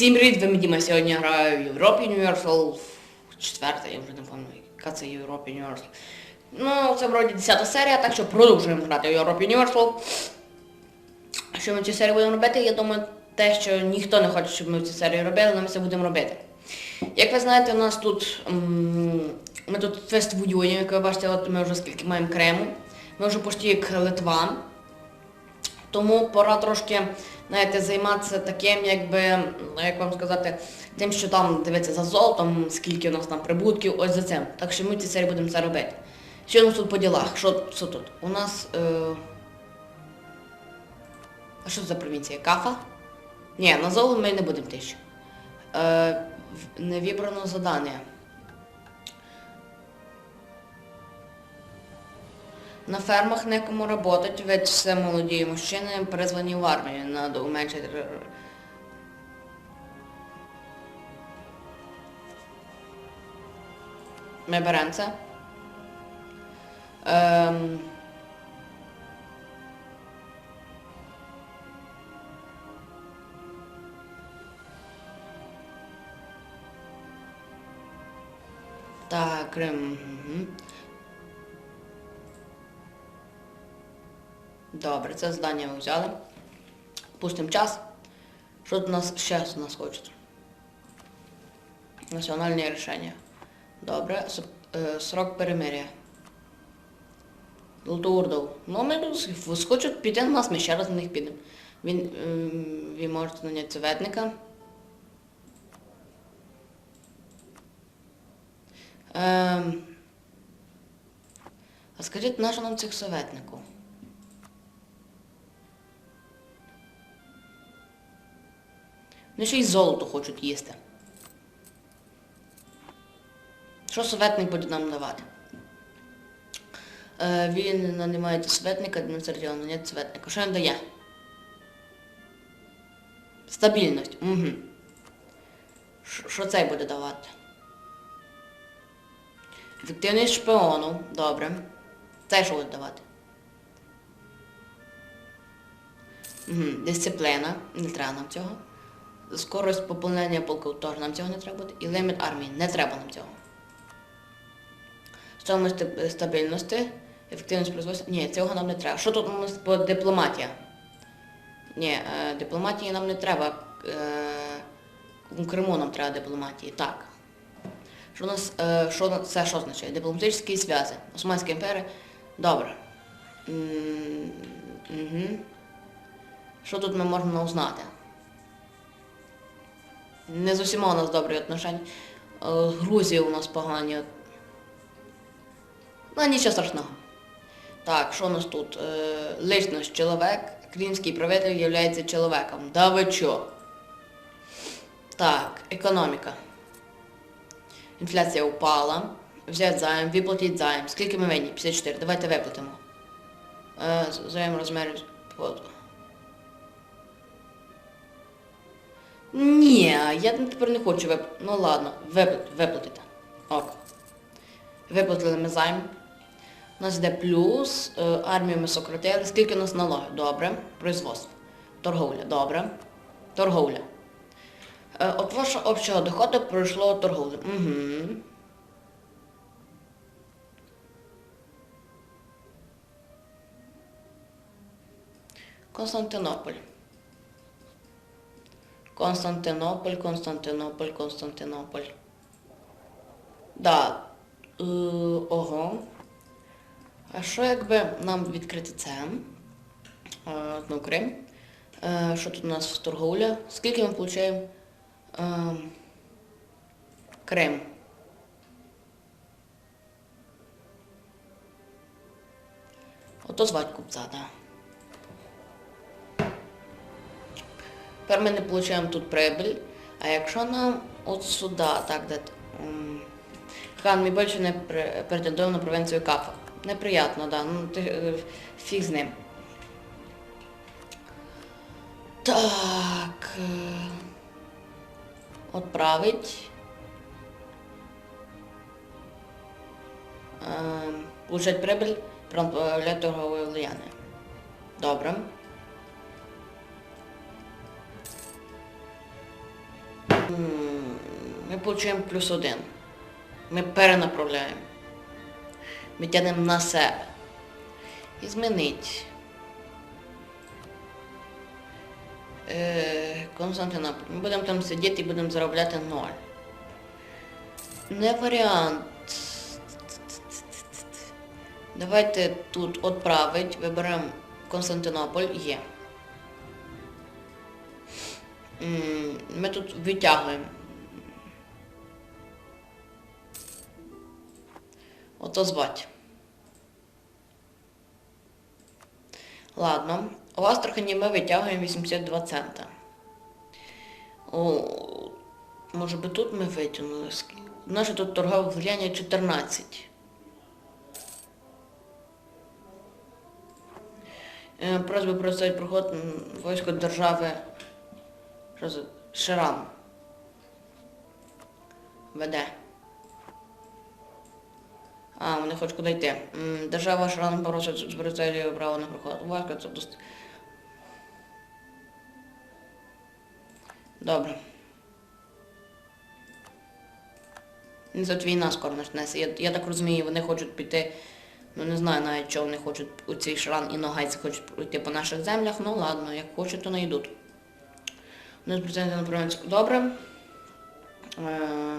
Всім привіт, ви Медіма. Сьогодні граю в Європі Universal. Четверта, я вже не пам'ятаю, яка це Європі Universal. Ну, це вроді 10 серія, так що продовжуємо грати в Європі Universal. Що ми в цій серії будемо робити? Я думаю, те, що ніхто не хоче, щоб ми в цій серії робили, але ми це будемо робити. Як ви знаєте, у нас тут. ми тут фест воюємо, як ви бачите, от ми вже скільки маємо крему. Ми вже почти як Литва. Тому пора трошки, знаєте, займатися таким, якби, ну, як вам сказати, тим, що там дивиться за золотом, скільки у нас там прибутків, ось за цим. Так що ми в цій серії будемо це робити. Що у нас тут по ділах? Що, що тут? У нас. Е... А що це за провінція? Кафа? Ні, на золото ми не будемо ще. Е... Не вибрано задання. На фермах некому работать, ведь все молоді мужчини призвані в армію. Надо р- Ми беремо це. Ем... Так, Крим. мгм. Добре, це здання ми взяли. Пустим час. Що у нас ще з нас хочуть? Національне рішення. Добре. Е, срок перемир'я. Лтурдов. Ну, ми тут схочуть піти на нас, ми ще раз на них підемо. Він, ем, ви можете наняти советника. Ем, а скажіть, на що нам цих советників? Ну ще й золото хочуть їсти. Що советник буде нам давати? Е, він нанімає советника, адміністративно, нет советника. Що він дає? Стабільність. Угу. Що цей буде давати? Ефективність шпіону. Добре. Це що буде давати? Угу. Дисципліна. Не треба нам цього. Скорость поповнення полку теж нам цього не треба. І ліміт армії. Не треба нам цього. Стомність стабільності. Ефективність производства. Ні, цього нам не треба. Що тут у нас по дипломатія? Ні, е, дипломатії нам не треба. Е, у Криму нам треба дипломатії. Так. Що у нас, е, що це що означає? Дипломатичні зв'язи. Османська імперія. Добре. Угу. Що тут ми можемо узнати? Не з усіма у нас добрі отношення. Е, З Грузією у нас погані. Ну, нічого страшного. Так, що у нас тут? Е, личність чоловік. Кримський правитель є чоловіком. Да ви чо? Так, економіка. Інфляція упала. Взяти займ, виплатити займ. Скільки ми винні? 54. Давайте виплатимо. Е, Займ розмір. Ні, я тепер не хочу виплатити. Ну ладно, виплат, виплатити. Ок. Виплатили ми займ. У нас йде плюс, е, армію ми сократили. Скільки у нас налоги? Добре. Производство. Торговля. Добре. Торговля. Е, От вашого общого доходу пройшло торговлю. Угу. Константинополь. Константинополь, Константинополь, Константинополь. Да. Е, ого. А що якби нам відкрити це? Е, ну, Крим. Е, що тут у нас в торговля? Скільки ми отримуємо? Е, Крим. Ото звати купця, так. Да. Тепер ми не отримуємо тут прибыль. А якщо нам от сюди, так, де... Хан, ми більше не пре- претендуємо на провінцію Кафа. Неприятно, да. Ну, ти, е, фіг з ним. Так. е, Отправить. Ем, Получать прибыль, проявляти торгове влияние. Добре. Ми отримуємо плюс один. Ми перенаправляємо. Ми тягнемо на себе. І змінить. Е, Константинополь. Ми будемо там сидіти і будемо заробляти ноль. Не варіант. Давайте тут відправить. Виберемо Константинополь. Є. Ми тут витягуємо. Ото звать. Ладно. У Астрахані ми витягуємо 82 цента. О, може би тут ми витягнули? ск- Наше тут торгове влияння 14. Е, Просьба представити проход м, військо держави що за Ширам. Веде. А, вони хочуть куди йти. Держава Ширам просить зберегти право на проход. Військо це дост... Добре. Ну, Тут війна скоро почнеться. Я, я так розумію, вони хочуть піти. Ну не знаю навіть, чого вони хочуть у цей шран і ногайці хочуть пройти по наших землях. Ну ладно, як хочуть, то не йдуть. У нас президент на Провінську. Добре. Е,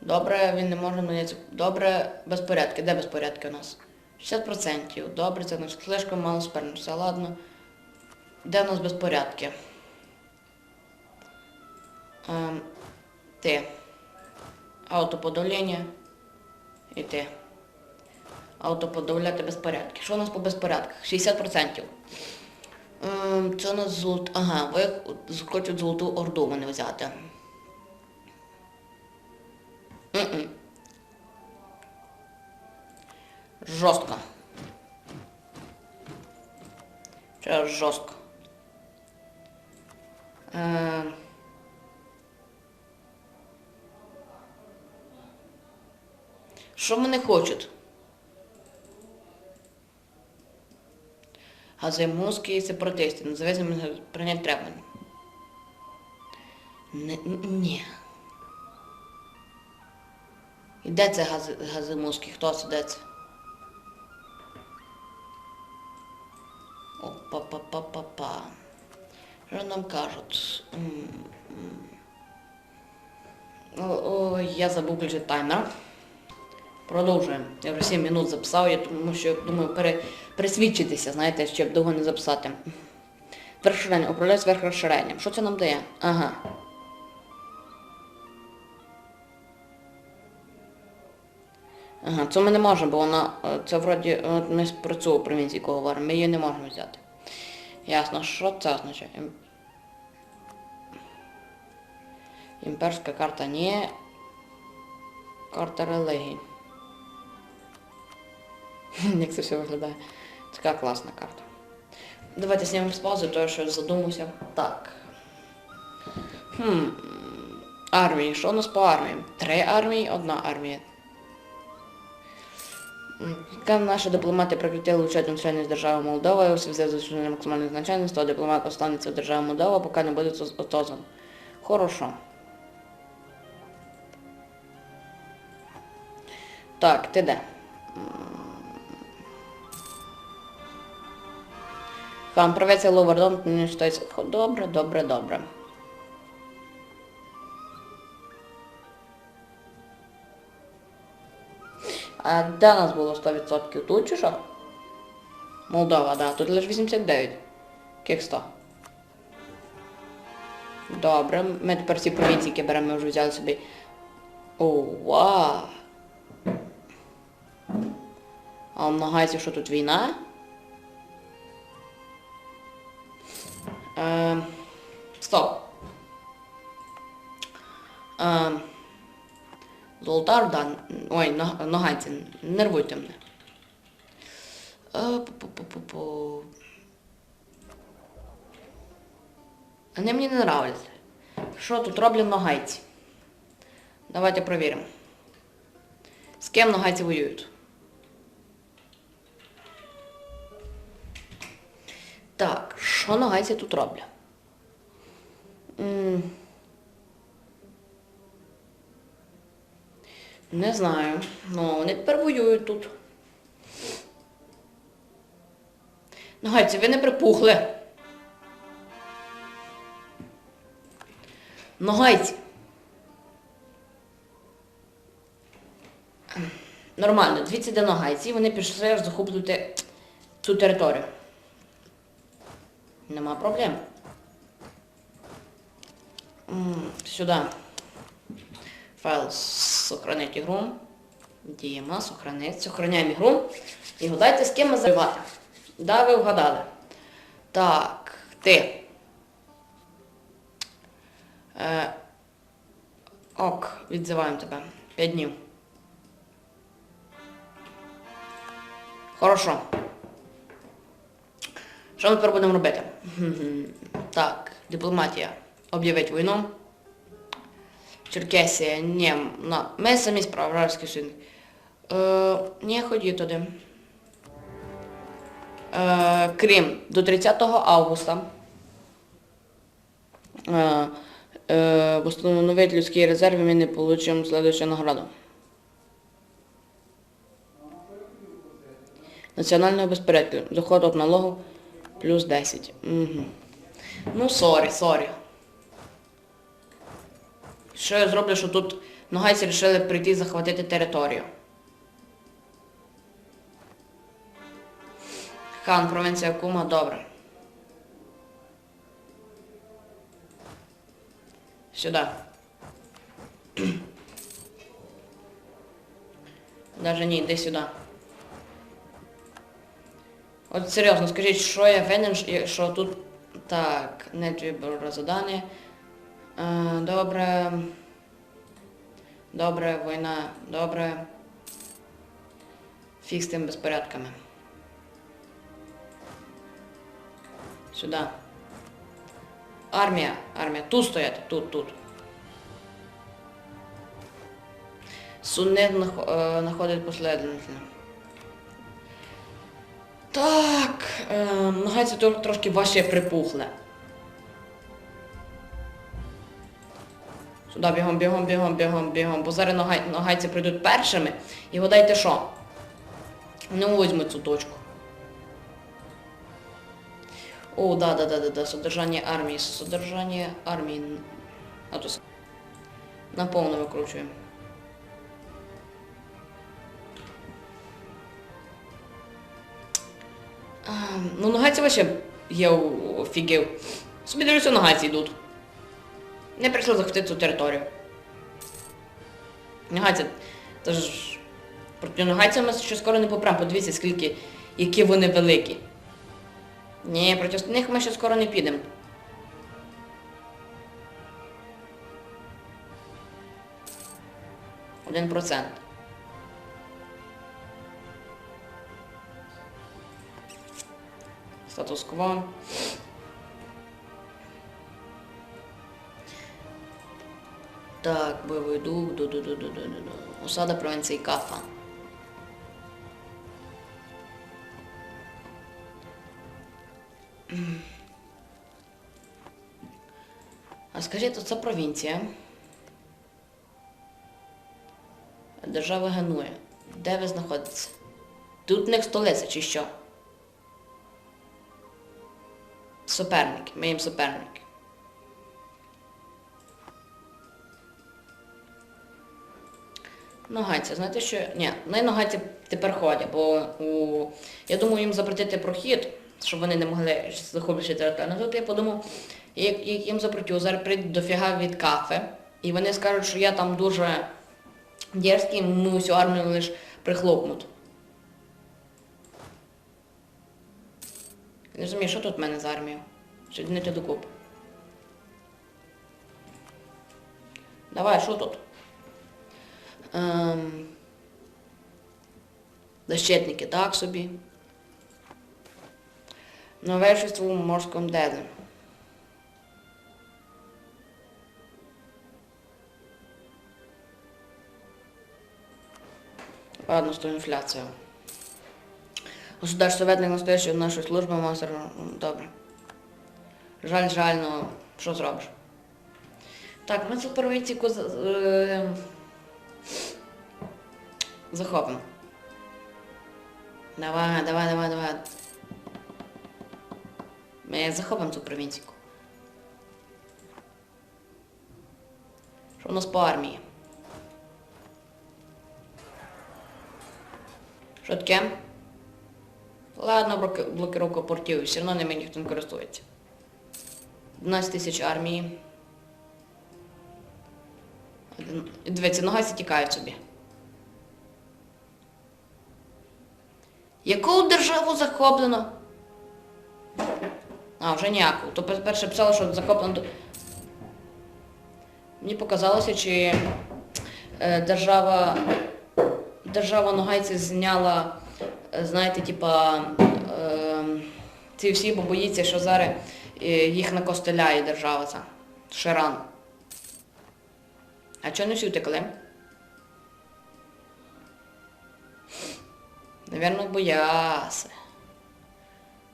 Добре, він не може мені це. Добре, безпорядки. Де безпорядки у нас? 60%. Добре, це не слишком мало спернувся. Ладно. Де у нас безпорядки? Ем, ти. Автоподавлення. І ти. Автоподавляти безпорядки. Що у нас по безпорядках? 60%. Ем, Це у нас золот... Ага, ви хочуть золоту орду мене взяти. М-м. Жорстко. Це жорстко. Ем... Що вони хочуть? Газимузькі сепаратисти, независимо прийняти треба. Ні. І де це гази, газимузькі? Хто це де це? Опа-па-па-па-па. Що нам кажуть? М, м. О, о, я забув включити таймер. Продовжуємо. Я вже 7 минут записав, я тому що думаю пере, пересвідчитися, знаєте, щоб довго не записати. Розширення, управляю сверхрозширенням. Що це нам дає? Ага. Ага, це ми не можемо, бо вона, е, це вроді, ми про цю провінцію говоримо, ми її не можемо взяти. Ясно, що це означає? Імперська карта ні. Карта релігії. Як це все виглядає. Така класна карта. Давайте знімемо з паузи, то я щось задумався. Так. Хм. Армії. Що у нас по армії? Три армії, одна армія. Яка наша дипломати прекратили вивчати національність держави Молдова, у зв'язку з зрушенням максимальних значень, то дипломат останеться в державі Молдова, поки не буде отозван. Хорошо. Так, ти де? Хан, провеція Ловердон, не читається. Добре, добре, добре. А де нас було 100%? Тут чи що? Молдова, да. Тут лише 89. Яких 100? Добре, ми тепер всі провінції, які беремо, ми вже взяли собі. О, вау! А у що тут війна? Стоп. Е, Золотар, да. Ой, но- Нагайці, не нервуйте мене. Е, пу-пу-пу-пу-пу. Вони мені не нравляться. Що тут роблять ногайці? Давайте провіримо. З ким ногайці воюють? Так, що ногайці тут роблять? Не знаю. Ну, вони тепер воюють тут. Ну, гайці, ви не припухли. Ну, гайці. Нормально, дивіться, де нагайці, і вони пішли захоплювати цю територію. Нема проблем. М, Сюди. Файл сохранить ігру. Діємо, сохранить. Сохраняємо ігру. І гадайте, з ким ми забивати. Да, ви вгадали. Так, ти. Е, ок, відзиваємо тебе. П'ять днів. Хорошо. Що ми тепер будемо робити? Так, дипломатія. Об'явить війну. Черкесія, ні, на. Ми самі справжні син. Е, ні, ході туди. Е, Крим до 30 августа. Е, е, Восстановить людські резерви, ми не получимо следующую награду. Національного безпорядку. Доход від налогу плюс 10. Угу. Ну, сорі, сорі. Що я зроблю, що тут ногайці вирішили прийти захватити територію. Хан, провінція Кума, добре. Сюди. Даже ні, йди сюди. От серйозно, скажіть, що я винен, що- тут... Так, не вибору задання. Добре. Добре, війна, добре. Фіг з тим безпорядками. Сюди. Армія, армія. Тут стояти, тут, тут. Сунет знаходить последовательно. Так, е, тр- трошки важче припухле. Сюди бігом, бігом, бігом, бігом, бігом. Бо зараз ногай, ногайці прийдуть першими. І гадайте що? Не візьмуть цю точку. О, да, да, да, да, да, содержание армии, содержание армии. А то с- на повну викручуємо. Ну, нагайці вообще у- офігів. Собі дивлюся, нагайці йдуть. Не прийшли захопити цю територію. Нагайці, це ж проти нагайця ми ще скоро не попремо. Подивіться, скільки, які вони великі. Ні, проти них ми ще скоро не підемо. Один процент. Статус-кво. Так, бойовий дух, ду-ду-ду-ду-ду-ду. Осада провінції Кафа. А скажіть, це провінція. Держава Генуя. Де ви знаходитеся? Тут них столиця чи що? Суперники, ми їм суперники. Ногайці, знаєте що? Ні, не ногайці тепер ходять, бо у... я думаю їм запретити прохід, щоб вони не могли захоплювати територію. Тут я подумав, як, як їм запретю, зараз прийдуть дофіга від кафе, і вони скажуть, що я там дуже дерзкий, ми всю армію лише прихлопнуть. Не розумію, що тут в мене з армією? Що не докуп. Давай, що тут? Ем... Защитники, так собі. Новейшество в морському делі. Ладно, что инфляция. Государство советник настоящий від нашої служби мастер. Добре. Жаль, жаль, ну що зробиш? Так, ми з- е, захопимо. Давай, давай, давай, давай. Ми захопимо цю провінцію. Що у нас по армії? Що таке? Ладно, блоки- блокировка портів, все одно ними ніхто не користується. 12 тисяч армії. Дивіться, ногайці тікають собі. Яку державу захоплено? А, вже ніяку. То перше писало, що захоплено. Мені показалося, чи е, держава. Держава Ногайці зняла, е, знаєте, типа. Е, ці всі, бо боїться, що зараз їх накостеляє держава ця. Ширан. А чого не всі втекли? Навірно, бояси.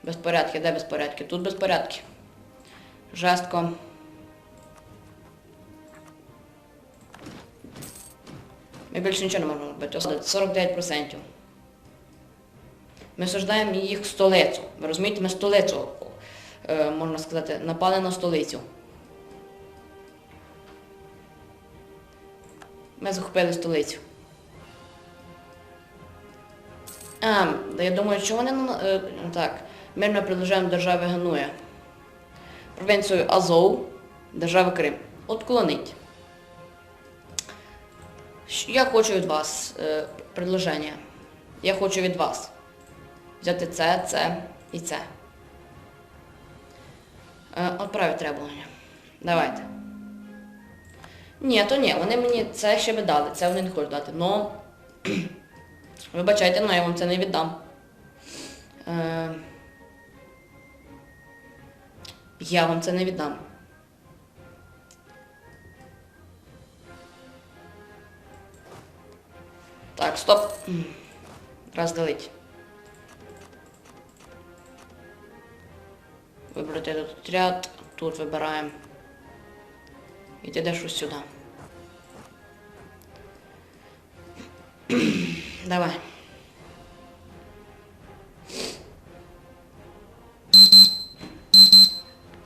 Безпорядки, де безпорядки? Тут безпорядки. Жестко. Ми більше нічого не можемо робити. 49%. Ми суждаємо їх столицю. Ви розумієте, ми столицю, е, можна сказати, напали на столицю. Ми захопили столицю. Я думаю, що вони на- е, так. Мирне предложення держави Генуя. Провінцію Азов, держави Крим. Отклонить. Я хочу від вас е, предложення. Я хочу від вас взяти це, це і це. Е, Отправити требування. Давайте. Ні, то ні, вони мені це ще би дали, це вони не хочуть дати. Но, вибачайте, але я вам це не віддам. Е, я вам це не віддам. Так, стоп. Роздалить. Вибрати этот отряд. Тут вибираємо. І ти йдеш ось сюди. Давай.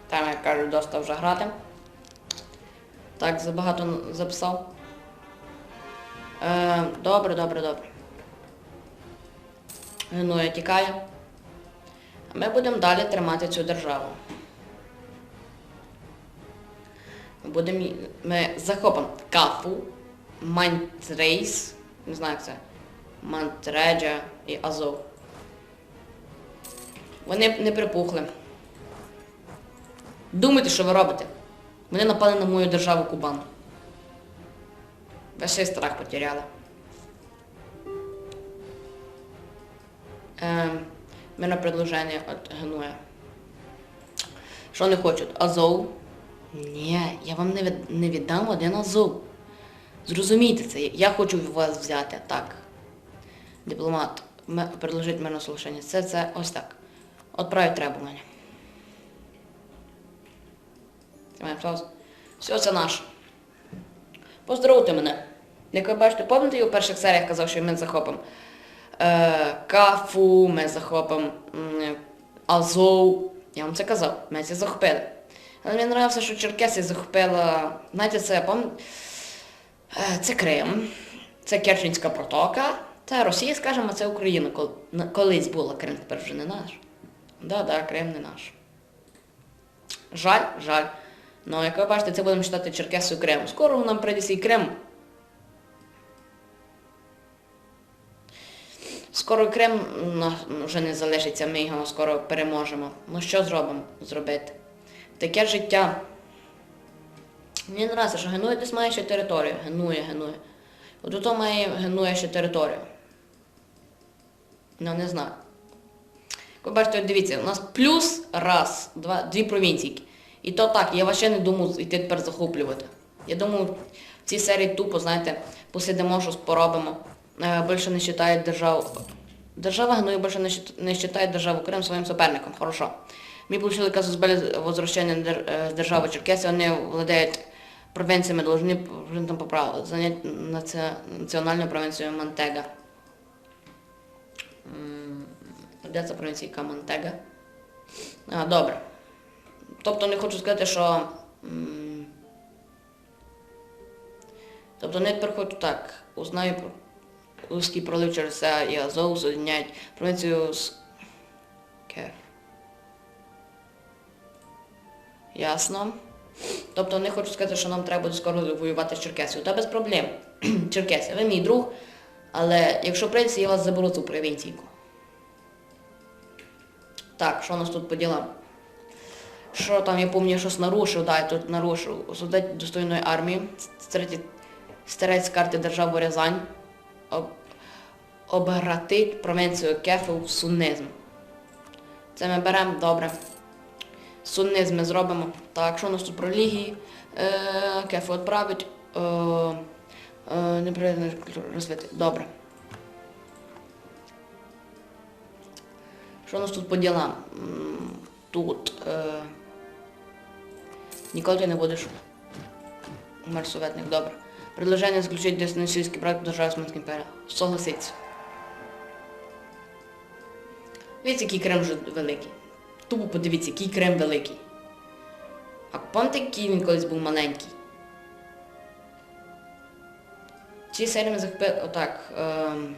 Там, як кажуть, доста вже грати. Так, забагато записав. Е, добре, добре, добре. Генуя тікає. А ми будемо далі тримати цю державу. Ми будемо. Ми захопимо Кафу, Мантрейс, не знаю як це. Мантреджа і Азов. Вони не припухли. Думайте, що ви робите. Вони напали на мою державу Кубан. Ви ще й страх потеряли. Ем, мене предложення від Генуя. Що вони хочуть? Азов? Ні, я вам не, від, не віддам один Азов. Зрозумійте це, я хочу вас взяти, так. Дипломат, предложить мене слушання. Це, це ось так. Отправить требування. Все, це наше. Поздоровте мене. Як ви бачите, пам'ятаєте, я у перших серіях казав, що ми захопимо е, Кафу, ми захопимо м, Азов. Я вам це казав, ми це захопили. Але мені подобається, що Черкеси захопила, знаєте, це пам'ятаєте, Е, Це Крим, це Керченська протока, це Росія, скажімо, це Україна. Колись була Крим, тепер вже не наш. Да, да, Крим не наш. Жаль, жаль. Ну, як ви бачите, це будемо читати Черкеси і Крим. Скоро нам прийде свій Крим. Скоро Крим на- вже не залишиться, ми його скоро переможемо. Ну що зробимо? Зробити? Таке життя. Мені не подобається, що Генуя десь має ще територію. Генуя, Генуя. От ото має Генуя ще територію. Ну, не знаю. Ви бачите, дивіться, у нас плюс раз, два, дві провінції. І то так, я ще не думав йти тепер захоплювати. Я думаю, в цій серії тупо, знаєте, посидимо, щось поробимо. Е, Більше не вважають державу. Держава Генуя більше не вважає державу Крим своїм суперником. Хорошо. Ми отримали казус без возвращення е, з держави Черкесії, вони владають провинциями должны вже там поправили. Занять наці- національною провінцією Монтега. Це провінція яка Монтега? А, добре. Тобто не хочу сказати, що. Тобто не тепер так. Узнаю про Узкий пролив через це і Азов соединяють провінцію з Кеф. Ясно. Тобто не хочу сказати, що нам треба буде скоро воювати з Черкесією. Та без проблем. Черкесія, ви мій друг, але якщо прийдеться, я вас заберу цю провінційку. Так, що у нас тут по ділам? Що там, я пам'ятаю, щось нарушив, да, я тут нарушив. Солдат достойної армії, старець, карти держави Рязань, об, обгратить провінцію Кефу в суннизм. Це ми беремо, добре. Суннизм ми зробимо. Так, що у нас тут про релігії? Е, Кефу відправить. Е, е, не прийде розвити. Добре. Що у нас тут по ділам? Тут. Е, ніколи ти не будеш марсоветник, добре. Предложення заключити дистанційський проект держави Османської імперії. Согласиться. Дивіться, який Крим вже великий. Тупо подивіться, який Крим великий. А пам'ятаєте, який він колись був маленький? Ці серії ми захопили отак. Ем,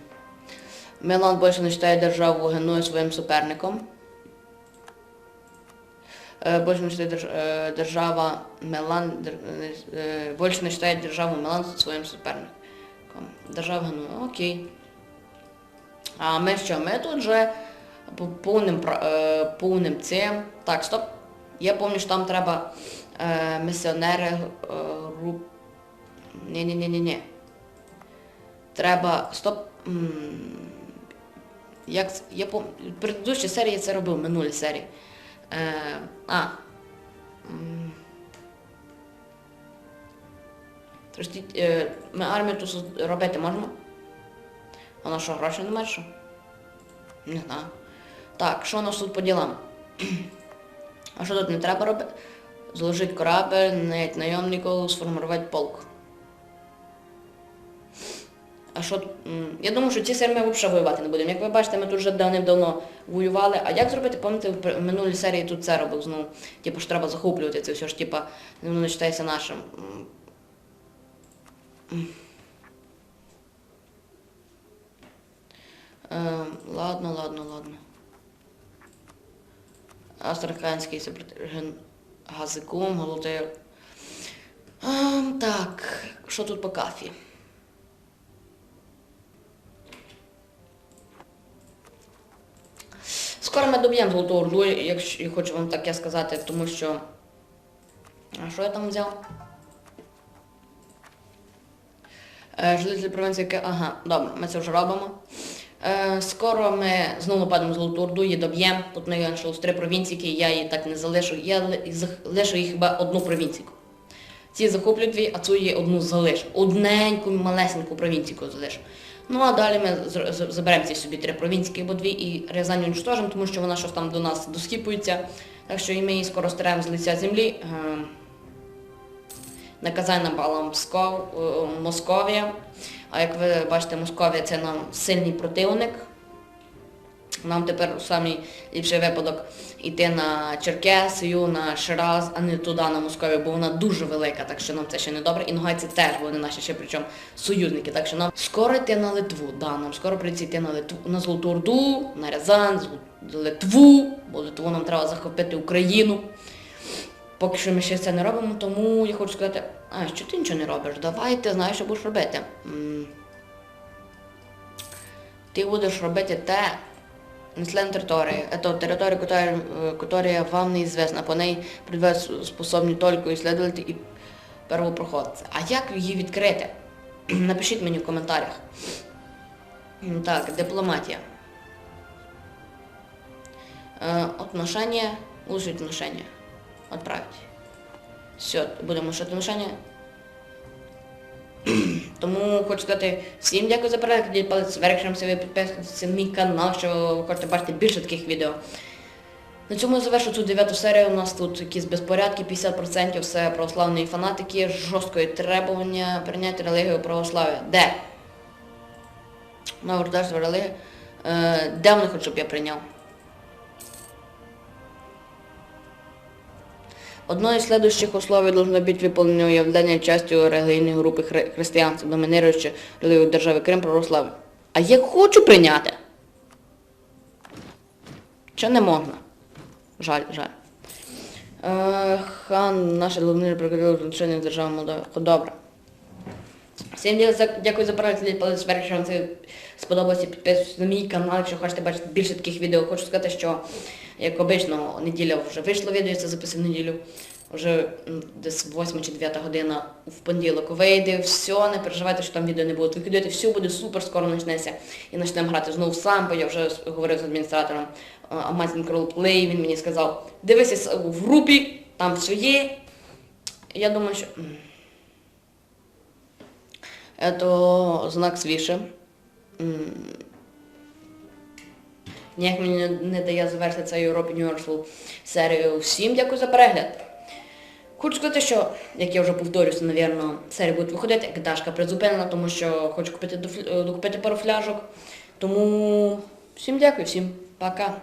Милан більше не вважає державу Геною своїм суперником. Е, Більше не вважає е, держава Милан, е, більше не вважає державу Милан своїм суперником. Держава Генуя, окей. А ми що? Ми тут вже по- повним, повним цим. Так, стоп. Я пам'ятаю, що там треба місіонери груп. Ні-ні-ні-ні-ні. Треба. Стоп. Як я пом... Предыдущій серії я це робив, в минулій серії. Е, а. Трошки, е, ми армію тут робити можемо? А що, грошей немає що? Не знаю. Так, що у нас тут по ділам? А що тут не треба робити? Зложити корабель, найти найомників, сформувати полк. А що, я думаю, що ці серії ми взагалі воювати не будемо. Як ви бачите, ми тут вже давним-давно воювали. А як зробити, пам'ятаєте, в минулій серії тут це робив знову. Типу, що треба захоплювати це все ж, типу, воно не вважається нашим. М. М. Е, ладно, ладно, ладно. Астраханський сопротивлен газиком, голотий. Ем, так, що тут по кафі? Скоро ми доб'ємо Золоту Орду, якщо хочу вам таке сказати, тому що. А що я там взяв? Е, Жителі провінції, ага, добре, ми це вже робимо. Е, скоро ми знову нападемо Золоту Орду, її доб'ємо. Тут в неї три провінції, я її так не залишу. Я ли- лишу їх хіба одну провінцію. Ці захоплять дві, а цю її одну залишу. Одненьку, малесеньку провінцію залишу. Ну а далі ми заберемо ці собі три провінції бо дві і Рязань уничтожимо, тому що вона щось там до нас доскіпується. Так що і ми її скоро стеремо з лиця землі. Е, Наказання напала Мсков, е, Московія. А як ви бачите, Московія це нам сильний противник. Нам тепер самий ліпший випадок йти на Черкесію, на Шираз, а не туди, на Московію, бо вона дуже велика, так що нам це ще не добре. І ногайці теж, вони наші ще причому союзники. Так що нам скоро йти на Литву. Да, нам скоро прийти йти на Литву, на Золоту Орду, на Золоту- Литву, бо Литву нам треба захопити Україну. Поки що ми ще це не робимо, тому я хочу сказати, а що ти нічого не робиш? Давай ти знаєш, що будеш робити. Ти будеш робити те, населення території. Это територія, которая, э, которая вам неизвестна. По ній придбати способні тільки исследовати і первопроходці. А як її відкрити? Напишіть мені в коментарях. М, Так, дипломатія. Э, Отношения, улучшить отношения. Отправить. Все, будемо лишати отношения. Тому хочу сказати всім дякую за перегляд, кладіть палець вверх, якщо ви підписуєтеся на мій канал, що ви хочете бачити більше таких відео. На цьому я завершу цю дев'яту серію. У нас тут якісь безпорядки, 50% все православної фанатики, жорсткої требування прийняти релігію православ'я. Де? На релігія. Е, де вони хочуть, щоб я прийняв? Одно из следующих условий должно быть выполнено явление частью релігійної групи хри- християнства, доминируючи релігію держави Крим православ'я. А я хочу прийняти? Чи не можна? Жаль, жаль. Е, хан, наше головне прикрили значення держави Молдови. Добре. Всім дякую за перегляд, палець вверх, якщо вам це сподобалося, підписуйтесь на мій канал, якщо хочете бачити більше таких відео. Хочу сказати, що, як обично, неділя вже вийшло відео, я це записав неділю. Вже десь 8 чи 9 година в понеділок вийде, все, не переживайте, що там відео не будуть виходити, все буде супер, скоро почнеться. І почнемо грати знову сам, бо я вже говорив з адміністратором е, Amazing Roleplay, він мені сказав, дивися в групі, там все є. Я думаю, що... Это знак свіше. Ніяк мені не, дає завершити цей Europe Universal серію. Всім дякую за перегляд. Хочу сказати, що, як я вже повторюся, напевно, серія буде виходити, як Дашка призупинена, тому що хочу купити, е, докупити пару фляжок. Тому всім дякую, всім пока.